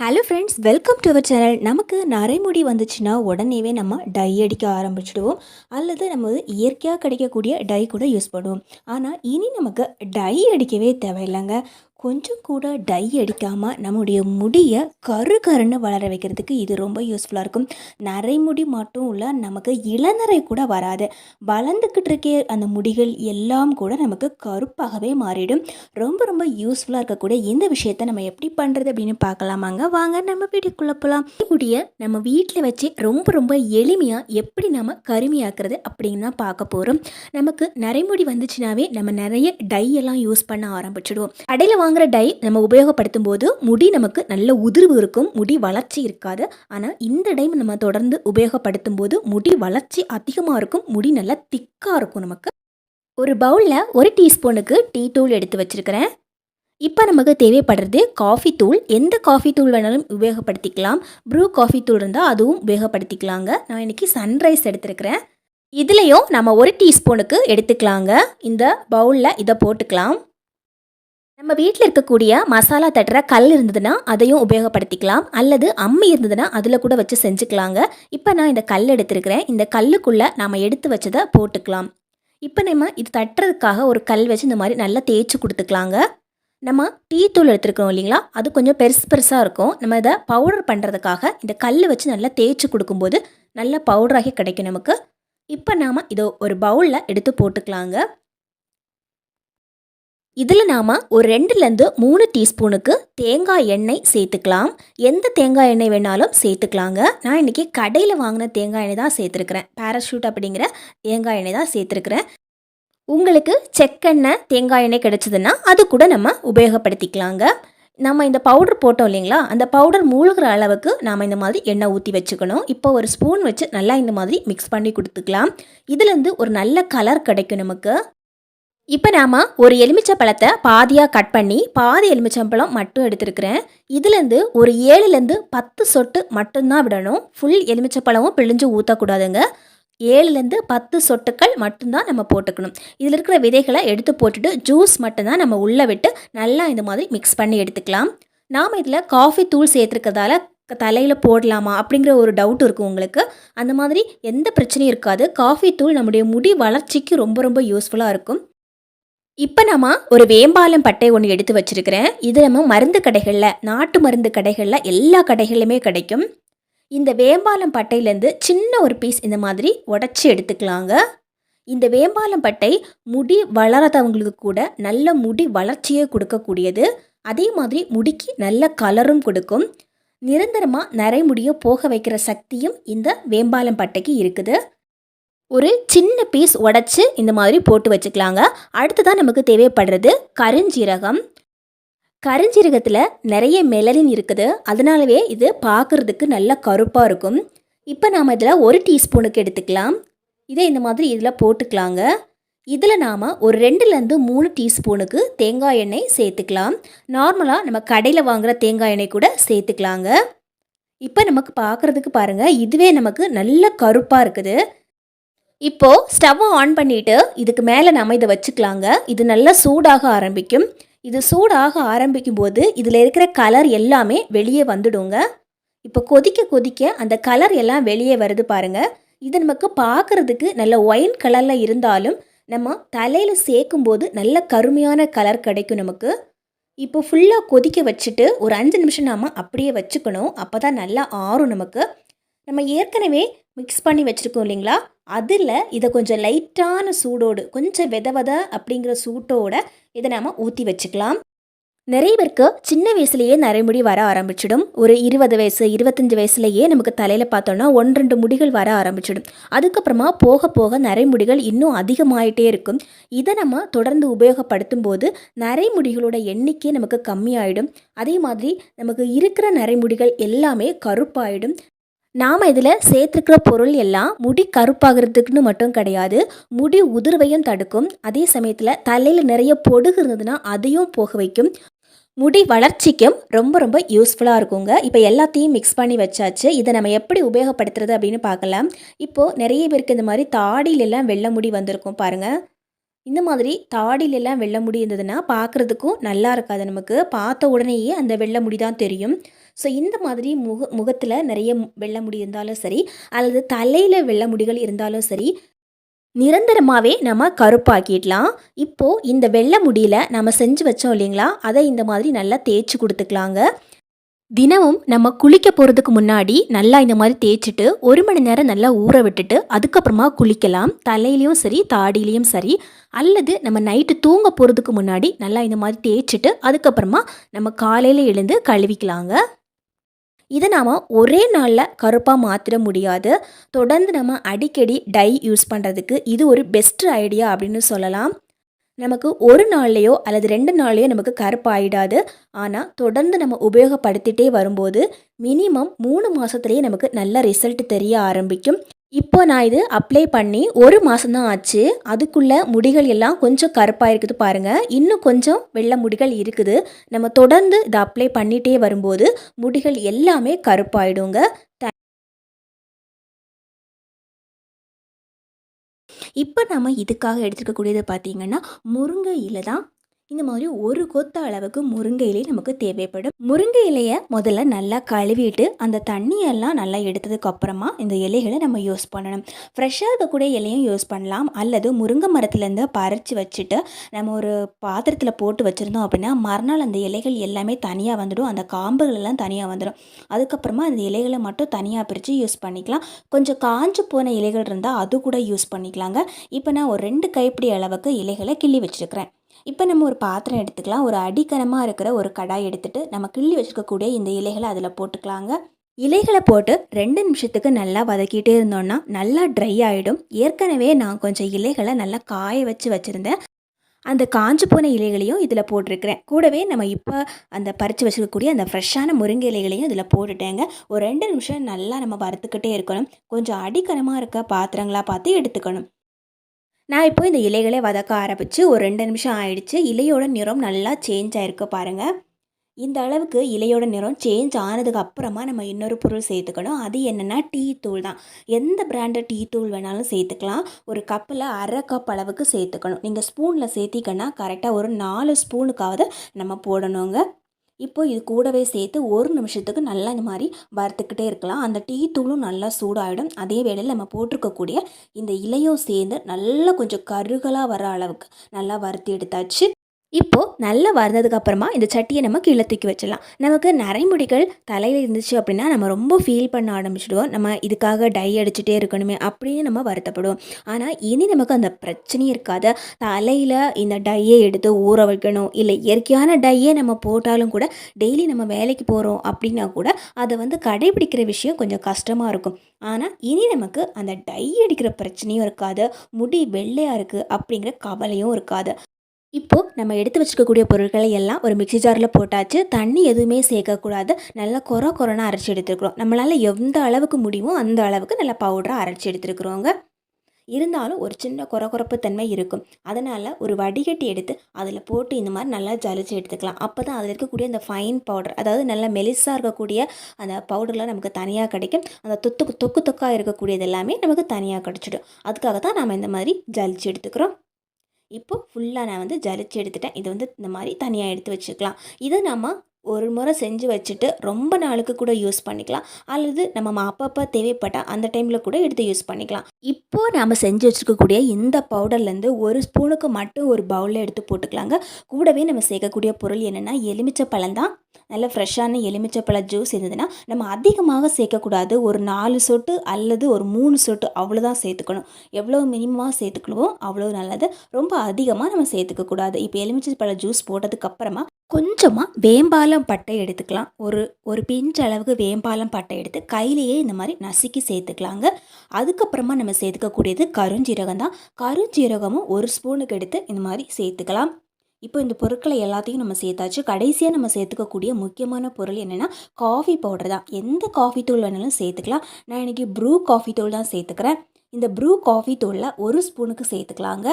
Hello friends welcome to our channel நமக்கு நரைமுடி வந்துச்சுன்னா உடனேவே நம்ம டை அடிக்க ஆரம்பிச்சிடுவோம். அல்லது நம்ம இயற்கையாக கிடைக்கக்கூடிய டை கூட யூஸ் பண்ணுவோம். ஆனால் இனி நமக்கு டை அடிக்கவே தேவையில்லைங்க. கொஞ்சம் கூட டை அடிக்காமல் நம்முடைய முடியை கரு கருன்னு வளர வைக்கிறதுக்கு இது ரொம்ப யூஸ்ஃபுல்லாக இருக்கும். நரைமுடி மட்டும் இல்லை நமக்கு இளநரை கூட வராது. வளர்ந்துக்கிட்டு இருக்கே அந்த முடிகள் எல்லாம் கூட நமக்கு கருப்பாகவே மாறிடும். ரொம்ப ரொம்ப யூஸ்ஃபுல்லாக இருக்கக்கூடிய இந்த விஷயத்தை நம்ம எப்படி பண்ணுறது அப்படின்னு பார்க்கலாமாங்க வாங்க நம்ம வீட்டுக்குள்ளே போகலாம் முடியை நம்ம வீட்டில் வச்சு ரொம்ப ரொம்ப எளிமையாக எப்படி நம்ம கருமையாக்குறது அப்படின்னு தான் பார்க்க போகிறோம் நமக்கு நரைமுடி வந்துச்சுனாவே நம்ம நிறைய டை எல்லாம் யூஸ் பண்ண ஆரம்பிச்சிடுவோம். அடையில் வாங்குற டை நம்ம உபயோகப்படுத்தும் போது முடி நமக்கு நல்ல உதிர்வு இருக்கும் முடி வளர்ச்சி இருக்காது. ஆனால் இந்த டை நம்ம தொடர்ந்து உபயோகப்படுத்தும் போது முடி வளர்ச்சி அதிகமாக இருக்கும் முடி நல்லா திக்காக இருக்கும் நமக்கு. ஒரு பவுலில் ஒரு டீஸ்பூனுக்கு டீ தூள் எடுத்து வச்சிருக்கிறேன். இப்போ நமக்கு தேவைப்படுறது காஃபி தூள். எந்த காஃபி தூள் வேணாலும் உபயோகப்படுத்திக்கலாம். ப்ரூ காஃபி தூள் இருந்தால் அதுவும் உபயோகப்படுத்திக்கலாங்க. நான் இன்றைக்கி சன்ரைஸ் எடுத்திருக்கிறேன். இதுலேயும் நம்ம ஒரு டீஸ்பூனுக்கு எடுத்துக்கலாங்க. இந்த பவுலில் இதை போட்டுக்கலாம். நம்ம வீட்டில் இருக்கக்கூடிய மசாலா தட்டுற கல் இருந்ததுன்னா அதையும் உபயோகப்படுத்திக்கலாம். அல்லது அம்மி இருந்ததுன்னா அதில் கூட வச்சு செஞ்சுக்கலாங்க. இப்போ நான் இந்த கல் எடுத்திருக்கிறேன். இந்த கல்லுக்குள்ளே நாம் எடுத்து வச்சதை போட்டுக்கலாம். இப்போ நம்ம இது தட்டுறதுக்காக ஒரு கல் வச்சு இந்த மாதிரி நல்லா தேய்ச்சி கொடுத்துக்கலாங்க. நம்ம டீ தூள் எடுத்துருக்கோம் இல்லைங்களா? அது கொஞ்சம் பெருசு பெருசாக இருக்கும். நம்ம இதை பவுடர் பண்ணுறதுக்காக இந்த கல் வச்சு நல்லா தேய்ச்சி கொடுக்கும்போது நல்ல பவுடராகி கிடைக்கும் நமக்கு. இப்போ நாம் இதை ஒரு பவுலில் எடுத்து போட்டுக்கலாங்க. இதில் நாம் ஒரு ரெண்டுலேருந்து மூணு டீஸ்பூனுக்கு தேங்காய் எண்ணெய் சேர்த்துக்கலாம். எந்த தேங்காய் எண்ணெய் வேணாலும் சேர்த்துக்கலாங்க. நான் இன்றைக்கி கடையில் வாங்கின தேங்காய் எண்ணெய் தான் சேர்த்துருக்குறேன். பேராஷூட் அப்படிங்கிற தேங்காய் எண்ணெய் தான் சேர்த்துருக்குறேன். உங்களுக்கு செக்கெண்ணெய் தேங்காய் எண்ணெய் கிடச்சிதுன்னா அது கூட நம்ம உபயோகப்படுத்திக்கலாங்க. நம்ம இந்த பவுடர் போட்டோம் இல்லைங்களா? அந்த பவுடர் மூழ்கிற அளவுக்கு நாம் இந்த மாதிரி எண்ணெய் ஊற்றி வச்சுக்கணும். இப்போ ஒரு ஸ்பூன் வச்சு நல்லா இந்த மாதிரி மிக்ஸ் பண்ணி கொடுத்துக்கலாம். இதுலேருந்து ஒரு நல்ல கலர் கிடைக்கும் நமக்கு. இப்போ நாம் ஒரு எலுமிச்சை பழத்தை பாதியாக கட் பண்ணி பாதி எலுமிச்சம்பழம் மட்டும் எடுத்துருக்கிறேன். இதுலேருந்து ஒரு ஏழுலேருந்து பத்து சொட்டு மட்டும்தான் விடணும். ஃபுல் எலுமிச்சப்பழமும் பிழிஞ்சு ஊற்றக்கூடாதுங்க ஏழுலேருந்து பத்து சொட்டுக்கள் மட்டும்தான் நம்ம போட்டுக்கணும். இதில் இருக்கிற விதைகளை எடுத்து போட்டுட்டு ஜூஸ் மட்டும்தான் நம்ம உள்ளே விட்டு நல்லா இந்த மாதிரி மிக்ஸ் பண்ணி எடுத்துக்கலாம். நாம் இதில் காஃபி தூள் சேர்த்துருக்கிறதால தலையில் போடலாமா அப்படிங்கிற ஒரு டவுட் இருக்கும் உங்களுக்கு. அந்த மாதிரி எந்த பிரச்சனையும் இருக்காது. காஃபி தூள் நம்முடைய முடி வளர்ச்சிக்கு ரொம்ப ரொம்ப யூஸ்ஃபுல்லாக இருக்கும். இப்போ நம்ம ஒரு வேம்பாலம் பட்டை ஒன்று எடுத்து வச்சுருக்கிறேன். இது நம்ம மருந்து கடைகளில் நாட்டு மருந்து கடைகளில் எல்லா கடைகளிலுமே கிடைக்கும். இந்த வேம்பாலம் பட்டையிலேருந்து சின்ன ஒரு பீஸ் இந்த மாதிரி உடச்சி எடுத்துக்கலாங்க. இந்த வேம்பாலம் பட்டை முடி வளராதவங்களுக்கு கூட நல்ல முடி வளர்ச்சியை கொடுக்கக்கூடியது. அதே மாதிரி முடிக்கு நல்ல கலரும் கொடுக்கும். நிரந்தரமாக நரைமுடியை போக வைக்கிற சக்தியும் இந்த வேம்பாலம் பட்டைக்கு இருக்குது. ஒரு சின்ன பீஸ் உடச்சி இந்த மாதிரி போட்டு வச்சுக்கலாங்க. அடுத்ததான் நமக்கு தேவைப்படுறது கருஞ்சீரகம். கருஞ்சீரகத்தில் நிறைய மெலனின் இருக்குது. அதனாலவே இது பார்க்குறதுக்கு நல்ல கருப்பாக இருக்கும். இப்போ நாம் இதில் ஒரு டீஸ்பூனுக்கு எடுத்துக்கலாம். இதே இந்த மாதிரி இதில் போட்டுக்கலாங்க. இதில் நாம் ஒரு ரெண்டுலேருந்து மூணு டீஸ்பூனுக்கு தேங்காய் எண்ணெய் சேர்த்துக்கலாம். நார்மலாக நம்ம கடையில் வாங்குகிற தேங்காய் எண்ணெய் கூட சேர்த்துக்கலாங்க. இப்போ நமக்கு பார்க்குறதுக்கு பாருங்கள் இதுவே நமக்கு நல்ல கருப்பாக இருக்குது. இப்போது ஸ்டவ்வை ஆன் பண்ணிவிட்டு இதுக்கு மேலே நம்ம இதை வச்சுக்கலாங்க. இது நல்லா சூடாக ஆரம்பிக்கும். இது சூடாக ஆரம்பிக்கும் போது இதில் இருக்கிற கலர் எல்லாமே வெளியே வந்துடுங்க. இப்போ கொதிக்க கொதிக்க அந்த கலர் எல்லாம் வெளியே வருது பாருங்கள் இது நமக்கு பார்க்குறதுக்கு நல்ல ஒயின் கலரில் இருந்தாலும் நம்ம தலையில் சேர்க்கும்போது நல்ல கருமையான கலர் கிடைக்கும் நமக்கு. இப்போ ஃபுல்லாக கொதிக்க வச்சுட்டு ஒரு அஞ்சு நிமிஷம் நாம் அப்படியே வச்சுக்கணும். அப்போ தான் நல்லா ஆறும் நமக்கு. நம்ம ஏற்கனவே மிக்ஸ் பண்ணி வச்சுருக்கோம் இல்லைங்களா? அதில் இதை கொஞ்சம் லைட்டான சூடோடு கொஞ்சம் வித வித அப்படிங்கிற சூட்டோட இதை நாம் ஊற்றி வச்சுக்கலாம். நிறைய பேருக்கு சின்ன வயசுலேயே நரைமுடி வர ஆரம்பிச்சிடும். ஒரு இருபது வயசு இருபத்தஞ்சி வயசுலேயே நமக்கு தலையில் பார்த்தோன்னா ஒன்று ரெண்டு முடிகள் வர ஆரம்பிச்சிடும். அதுக்கப்புறமா போக போக நரைமுடிகள் இன்னும் அதிகமாயிட்டே இருக்கும். இதை நம்ம தொடர்ந்து உபயோகப்படுத்தும் போது நரைமுடிகளோட எண்ணிக்கை நமக்கு கம்மியாயிடும். அதே மாதிரி நமக்கு இருக்கிற நரைமுடிகள் எல்லாமே கருப்பாயிடும். நாம் இதில் சேர்த்துருக்கிற பொருள் எல்லாம் முடி கருப்பாகிறதுக்குன்னு மட்டும் கிடையாது. முடி உதிர்வையும் தடுக்கும். அதே சமயத்தில் தலையில் நிறைய பொடுகு இருந்ததுன்னா அதையும் போக வைக்கும். முடி வளர்ச்சிக்கும் ரொம்ப ரொம்ப யூஸ்ஃபுல்லாக இருக்குங்க. இப்போ எல்லாத்தையும் மிக்ஸ் பண்ணி வச்சாச்சு. இதை நம்ம எப்படி உபயோகப்படுத்துறது அப்படின்னு பார்க்கலாம். இப்போது நிறைய பேருக்கு இந்த மாதிரி தாடியிலெல்லாம் வெள்ளை முடி வந்திருக்கும் பாருங்கள் இந்த மாதிரி தாடியிலலாம் வெள்ளை முடி இருந்ததுன்னா பார்க்குறதுக்கும் நல்லா இருக்காது நமக்கு. பார்த்த உடனேயே அந்த வெள்ளை முடி தான் தெரியும். ஸோ இந்த மாதிரி முக முகத்தில் நிறைய வெள்ளை முடி இருந்தாலும் சரி அல்லது தலையில் வெள்ளை முடிகள் இருந்தாலும் சரி நிரந்தரமாகவே நம்ம கருப்பாக்கிடலாம். இப்போது இந்த வெள்ளை முடியில நம்ம செஞ்சு வச்சோம் இல்லைங்களா? அதை இந்த மாதிரி நல்லா தேய்ச்சி கொடுத்துக்கலாங்க. தினமும் நம்ம குளிக்க போகிறதுக்கு முன்னாடி நல்லா இந்த மாதிரி தேய்ச்சிட்டு ஒரு மணி நேரம் நல்லா ஊற விட்டுட்டு அதுக்கப்புறமா குளிக்கலாம். தலையிலையும் சரி தாடியிலையும் சரி. அல்லது நம்ம நைட்டு தூங்க போகிறதுக்கு முன்னாடி நல்லா இந்த மாதிரி தேய்ச்சிட்டு அதுக்கப்புறமா நம்ம காலையில் எழுந்து கழுவிக்கலாங்க. இதை நாம் ஒரே நாளில் கருப்பாக மாற்றிட முடியாது. தொடர்ந்து நம்ம அடிக்கடி டை யூஸ் பண்ணுறதுக்கு இது ஒரு பெஸ்ட் ஐடியா அப்படின்னு சொல்லலாம். நமக்கு ஒரு நாள்லையோ அல்லது ரெண்டு நாள்லையோ நமக்கு கருப்பாயிடாது. ஆனால் தொடர்ந்து நம்ம உபயோகப்படுத்திட்டே வரும்போது மினிமம் மூணு மாதத்துலேயே நமக்கு நல்ல ரிசல்ட் தெரிய ஆரம்பிக்கும். இப்போ நான் இது அப்ளை பண்ணி ஒரு மாதம்தான் ஆச்சு. அதுக்குள்ளே முடிகள் எல்லாம் கொஞ்சம் கருப்பாக இருக்குது பாருங்கள் இன்னும் கொஞ்சம் வெள்ளை முடிகள் இருக்குது. நம்ம தொடர்ந்து இதை அப்ளை பண்ணிகிட்டே வரும்போது முடிகள் எல்லாமே கருப்பாயிடுங்க. இப்போ நம்ம இதுக்காக எடுத்துக்கக்கூடியது பார்த்தீங்கன்னா முருங்கை இலை தான் இந்த மாதிரி ஒரு கொத்த அளவுக்கு முருங்கை இலை நமக்கு தேவைப்படும். முருங்கை இலையை முதல்ல நல்லா கழுவிட்டு அந்த தண்ணியெல்லாம் நல்லா எடுத்ததுக்கு அப்புறமா இந்த இலைகளை நம்ம யூஸ் பண்ணணும். ஃப்ரெஷ்ஷாக இருக்கக்கூடிய இலையும் யூஸ் பண்ணலாம். அல்லது முருங்கை மரத்துலேருந்து பறித்து வச்சுட்டு நம்ம ஒரு பாத்திரத்தில் போட்டு வச்சுருந்தோம் அப்படின்னா மறுநாள் அந்த இலைகள் எல்லாமே தனியாக வந்துடும். அந்த காம்புகள் எல்லாம் தனியாக வந்துடும். அதுக்கப்புறமா அந்த இலைகளை மட்டும் தனியாக பிரித்து யூஸ் பண்ணிக்கலாம். கொஞ்சம் காஞ்சு போன இலைகள் இருந்தால் அது கூட யூஸ் பண்ணிக்கலாங்க. இப்போ நான் ஒரு ரெண்டு கைப்பிடி அளவுக்கு இலைகளை கிள்ளி வச்சுருக்கிறேன். இப்போ நம்ம ஒரு பாத்திரம் எடுத்துக்கலாம். ஒரு அடிக்கனமாக இருக்கிற ஒரு கடாய் எடுத்துகிட்டு நம்ம கிள்ளி வச்சுருக்கக்கூடிய இந்த இலைகளை அதில் போட்டுக்கலாங்க. இலைகளை போட்டு ரெண்டு நிமிஷத்துக்கு நல்லா வதக்கிட்டே இருந்தோம்னா நல்லா ட்ரை ஆகிடும் ஏற்கனவே நான் கொஞ்சம் இலைகளை நல்லா காய வச்சு வச்சுருந்தேன். அந்த காஞ்சு போன இலைகளையும் இதில் போட்டிருக்கிறேன். கூடவே நம்ம இப்போ அந்த பறித்து வச்சுக்கக்கூடிய அந்த ஃப்ரெஷ்ஷான முருங்கை இலைகளையும் இதில் போட்டுட்டேங்க. ஒரு ரெண்டு நிமிஷம் நல்லா நம்ம வறுத்துக்கிட்டே இருக்கணும். கொஞ்சம் அடிக்கனமாக இருக்க பாத்திரங்களாக பார்த்து எடுத்துக்கணும். நான் இப்போ இந்த இலைகளை வதக்க ஆரம்பித்து ஒரு ரெண்டு நிமிஷம் ஆயிடுச்சு. இலையோட நிறம் நல்லா சேஞ்ச் ஆகிருக்கு பாருங்கள் இந்த அளவுக்கு இலையோட நிறம் சேஞ்ச் ஆனதுக்கு அப்புறமா நம்ம இன்னொரு பொருள் சேர்த்துக்கணும். அது என்னென்னா டீ தூள் தான். எந்த பிராண்டட் டீ தூள் வேணாலும் சேர்த்துக்கலாம். ஒரு கப்பில் அரை கப் அளவுக்கு சேர்த்துக்கணும். நீங்கள் ஸ்பூனில் சேர்த்திக்கன்னா கரெக்டாக ஒரு நாலு ஸ்பூனுக்காவது நம்ம போடணுங்க. இப்போ இது கூடவே சேர்த்து ஒரு நிமிஷத்துக்கு நல்லா இந்த மாதிரி வறுத்துக்கிட்டே இருக்கலாம். அந்த டீ தூளும் நல்லா சூடாகிடும் அதே வேளையில் நம்ம போட்டிருக்கக்கூடிய இந்த இலையும் சேர்ந்து நல்லா கொஞ்சம் கருகலாக வர அளவுக்கு நல்லா வறுத்து எடுத்தாச்சு. இப்போது நல்லா வறந்ததுக்கு அப்புறமா இந்த சட்டியை நம்ம கீழே தூக்கி வச்சிடலாம். நமக்கு நரைமுடிகள் தலையில் இருந்துச்சு அப்படின்னா நம்ம ரொம்ப ஃபீல் பண்ண ஆரம்பிச்சிடுவோம். நம்ம இதுக்காக டை அடிச்சுட்டே இருக்கணுமே அப்படின்னு நம்ம வருத்தப்படுவோம். ஆனால் இனி நமக்கு அந்த பிரச்சனையும் இருக்காது. தலையில் இந்த டையை எடுத்து ஊற வைக்கணும். இல்லை இயற்கையான டையை நம்ம போட்டாலும் கூட டெய்லி நம்ம வேலைக்கு போகிறோம் அப்படின்னா கூட அதை வந்து கடைபிடிக்கிற விஷயம் கொஞ்சம் கஷ்டமாக இருக்கும். ஆனால் இனி நமக்கு அந்த டை அடிக்கிற பிரச்சனையும் இருக்காது. முடி வெள்ளையாக இருக்குது அப்படிங்கிற கவலையும் இருக்காது. இப்போது நம்ம எடுத்து வச்சுருக்கக்கூடிய பொருட்களை எல்லாம் ஒரு மிக்ஸி ஜாரில் போட்டாச்சு. தண்ணி எதுவுமே சேர்க்கக்கூடாது. நல்லா கொர கொரனா அரைச்சி எடுத்துருக்குறோம். நம்மளால் எந்த அளவுக்கு முடியுமோ அந்த அளவுக்கு நல்லா பவுடராக அரைச்சி எடுத்துருக்குறோங்க. இருந்தாலும் ஒரு சின்ன கொர கொரப்பு தன்மை இருக்கும். அதனால் ஒரு வடிகட்டி எடுத்து அதில் போட்டு இந்த மாதிரி நல்லா ஜலிச்சு எடுத்துக்கலாம். அப்போ தான் அதில் இருக்கக்கூடிய அந்த ஃபைன் பவுடர் அதாவது நல்லா மெலிசாக இருக்கக்கூடிய அந்த பவுடர்லாம் நமக்கு தனியாக கிடைக்கும். அந்த தொத்து தொக்கு தொக்காக இருக்கக்கூடியது எல்லாமே நமக்கு தனியாக கிடச்சிடும். அதுக்காக தான் நம்ம இந்த மாதிரி ஜலிச்சு எடுத்துக்கிறோம். இப்போ ஃபுல்லாக நான் வந்து ஜலிச்சு எடுத்துட்டேன். இது வந்து இந்த மாதிரி தனியாக எடுத்து வச்சுக்கலாம். இதை நம்ம ஒரு முறை செஞ்சு வச்சுட்டு ரொம்ப நாளுக்கு கூட யூஸ் பண்ணிக்கலாம். அல்லது நம்ம அப்பப்போ தேவைப்பட்டால் அந்த டைமில் கூட எடுத்து யூஸ் பண்ணிக்கலாம். இப்போது நாம் செஞ்சு வச்சுருக்கக்கூடிய இந்த பவுடர்லேருந்து ஒரு ஸ்பூனுக்கு மட்டும் ஒரு பவுலில் எடுத்து போட்டுக்கலாங்க. கூடவே நம்ம சேர்க்கக்கூடிய பொருள் என்னென்னா எலுமிச்சை பழம் தான். நல்ல ஃப்ரெஷ்ஷான எலுமிச்சப்பழ ஜூஸ் இருந்ததுன்னா நம்ம அதிகமாக சேர்க்கக்கூடாது. ஒரு நாலு சொட்டு அல்லது ஒரு மூணு சொட்டு அவ்வளோதான் சேர்த்துக்கணும். எவ்வளோ மினிமமாக சேர்த்துக்கணுமோ அவ்வளோ நல்லது. ரொம்ப அதிகமாக நம்ம சேர்த்துக்கக்கூடாது. இப்போ எலுமிச்சப்பழ ஜூஸ் போட்டதுக்கப்புறமா கொஞ்சமாக வேம்பாலம் பட்டை எடுத்துக்கலாம். ஒரு ஒரு பிஞ்ச் அளவுக்கு வேம்பாலம் பட்டை எடுத்து கையிலேயே இந்த மாதிரி நசுக்கி சேர்த்துக்கலாங்க. அதுக்கப்புறமா நம்ம சேர்த்துக்கக்கூடியது கருஞ்சீரகம் தான் கருஞ்சீரகமும் ஒரு ஸ்பூனுக்கு எடுத்து இந்த மாதிரி சேர்த்துக்கலாம். இப்போ இந்த பொருட்களை எல்லாத்தையும் நம்ம சேர்த்தாச்சு. கடைசியாக நம்ம சேர்த்துக்கக்கூடிய முக்கியமான பொருள் என்னென்னா காஃபி பவுடர் தான். எந்த காஃபி தூள் வேணாலும் சேர்த்துக்கலாம். நான் இன்றைக்கி ப்ரூ காஃபி தூள் தான் சேர்த்துக்கிறேன். இந்த ப்ரூ காஃபி தூளில் ஒரு ஸ்பூனுக்கு சேர்த்துக்கலாங்க.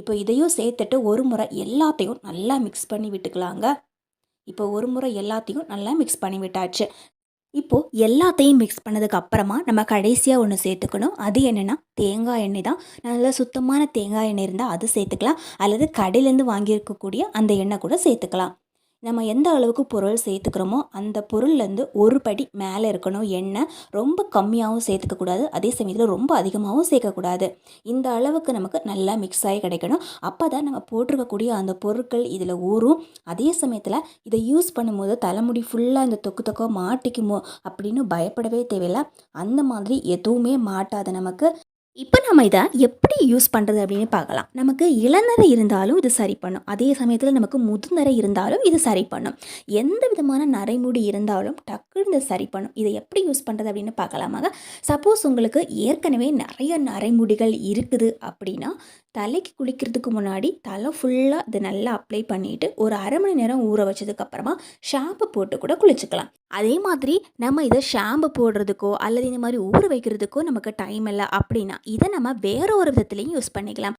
இப்போ இதையும் சேர்த்துட்டு ஒரு முறை எல்லாத்தையும் நல்லா மிக்ஸ் பண்ணி விட்டுக்கலாங்க. இப்போ ஒரு முறை எல்லாத்தையும் நல்லா மிக்ஸ் பண்ணி விட்டாச்சு. இப்போது எல்லாத்தையும் மிக்ஸ் பண்ணதுக்கு அப்புறமா நம்ம கடைசியாக ஒன்று சேர்த்துக்கணும். அது என்னென்னா தேங்காய் எண்ணெய் தான். நல்லா சுத்தமான தேங்காய் எண்ணெய் இருந்தால் அது சேர்த்துக்கலாம். அல்லது கடையிலேருந்து வாங்கியிருக்கக்கூடிய அந்த எண்ணெய் கூட சேர்த்துக்கலாம். நம்ம எந்த அளவுக்கு பொருள் சேர்த்துக்கிறோமோ அந்த பொருள்லேருந்து ஒரு படி மேலே இருக்கணும். எண்ணெய் ரொம்ப கம்மியாகவும் சேர்த்துக்கக்கூடாது. அதே சமயத்தில் ரொம்ப அதிகமாகவும் சேர்க்கக்கூடாது. இந்த அளவுக்கு நமக்கு நல்லா மிக்ஸ் ஆகி கிடைக்கணும். அப்போ தான் நம்ம போட்டிருக்கக்கூடிய அந்த பொருட்கள் இதில் ஊறும். அதே சமயத்தில் இதை யூஸ் பண்ணும்போது தலைமுடி ஃபுல்லாக இந்த தொக்கு தொக்கோ மாட்டிக்குமோ அப்படின்னு பயப்படவே தேவையில்லை. அந்த மாதிரி எதுவுமே மாட்டாது நமக்கு. இப்போ நம்ம இதை எப்படி யூஸ் பண்ணுறது அப்படின்னு பார்க்கலாம். நமக்கு இளநரை இருந்தாலும் இது சரி பண்ணும். அதே சமயத்தில் நமக்கு முதுநரை இருந்தாலும் இது சரி பண்ணும். எந்த விதமான நரைமுடி இருந்தாலும் டக்குன்னு இதை சரி பண்ணும். இதை எப்படி யூஸ் பண்ணுறது அப்படின்னு பார்க்கலாமாக சப்போஸ் உங்களுக்கு ஏற்கனவே நிறைய நரைமுடிகள் இருக்குது அப்படின்னா தலைக்கு குளிக்கிறதுக்கு முன்னாடி தலை ஃபுல்லாக இதை நல்லா அப்ளை பண்ணிவிட்டு ஒரு அரை மணி நேரம் ஊற வச்சதுக்கப்புறமா ஷாம்பு போட்டு கூட குளிச்சுக்கலாம். அதே மாதிரி நம்ம இதை ஷாம்பு போடுறதுக்கோ அல்லது இந்த மாதிரி ஊற வைக்கிறதுக்கோ நமக்கு டைம் இல்லை அப்படின்னா இதை நம்ம வேற ஒரு விதத்துலையும் யூஸ் பண்ணிக்கலாம்.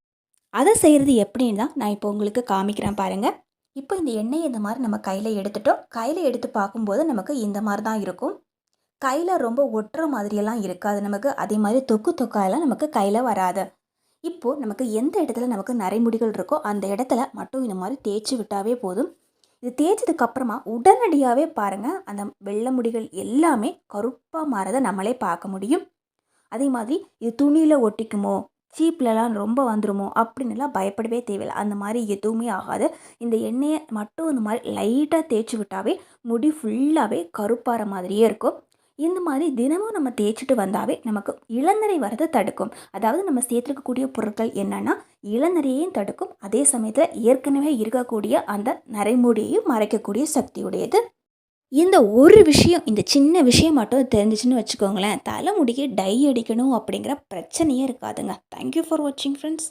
அதை செய்கிறது எப்படின்னு தான் நான் இப்போ உங்களுக்கு காமிக்கிறேன் பாருங்கள் இப்போ இந்த எண்ணெயை இந்த மாதிரி நம்ம கையில் எடுத்துட்டோம். கையில் எடுத்து பார்க்கும்போது நமக்கு இந்த மாதிரி தான் இருக்கும். கையில் ரொம்ப ஒட்டுற மாதிரியெல்லாம் இருக்காது. நமக்கு அதே மாதிரி தொக்கு தொக்காயெல்லாம் நமக்கு கையில் வராது. இப்போது நமக்கு எந்த இடத்துல நமக்கு நரைமுடிகள் இருக்கோ அந்த இடத்துல மட்டும் இந்த மாதிரி தேய்ச்சி விட்டாவே போதும். இது தேய்ச்சதுக்கப்புறமா உடனடியாகவே பாருங்கள் அந்த வெள்ளை முடிகள் எல்லாமே கருப்பாக மாறதை நம்மளே பார்க்க முடியும். அதே மாதிரி இது துணியில் ஒட்டிக்குமோ சீப்லலாம் ரொம்ப வந்துருமோ அப்படின்னுலாம் பயப்படவே தேவையில்லை. அந்த மாதிரி எதுவுமே ஆகாது. இந்த எண்ணெயை மட்டும் இந்த மாதிரி லைட்டாக தேய்ச்சி விட்டாவே முடி ஃபுல்லாகவே கருப்பாற மாதிரியே இருக்கும். இந்த மாதிரி தினமும் நம்ம தேய்ச்சிட்டு வந்தாவே நமக்கு இளநரை வரதை தடுக்கும். அதாவது நம்ம சேர்த்துருக்கக்கூடிய பொருட்கள் என்னென்னா இளநரையையும் தடுக்கும். அதே சமயத்தில் ஏற்கனவே இருக்கக்கூடிய அந்த நரைமுடியையும் மறைக்கக்கூடிய சக்தியுடையது. இந்த ஒரு விஷயம் இந்த சின்ன விஷயம் மட்டும் தெரிஞ்சிச்சுன்னு வச்சுக்கோங்களேன் தலைமுடிக்கு டை அடிக்கணும் அப்படிங்கிற பிரச்சனையே இருக்காதுங்க. தேங்க்யூ ஃபார் வாட்சிங் ஃப்ரெண்ட்ஸ்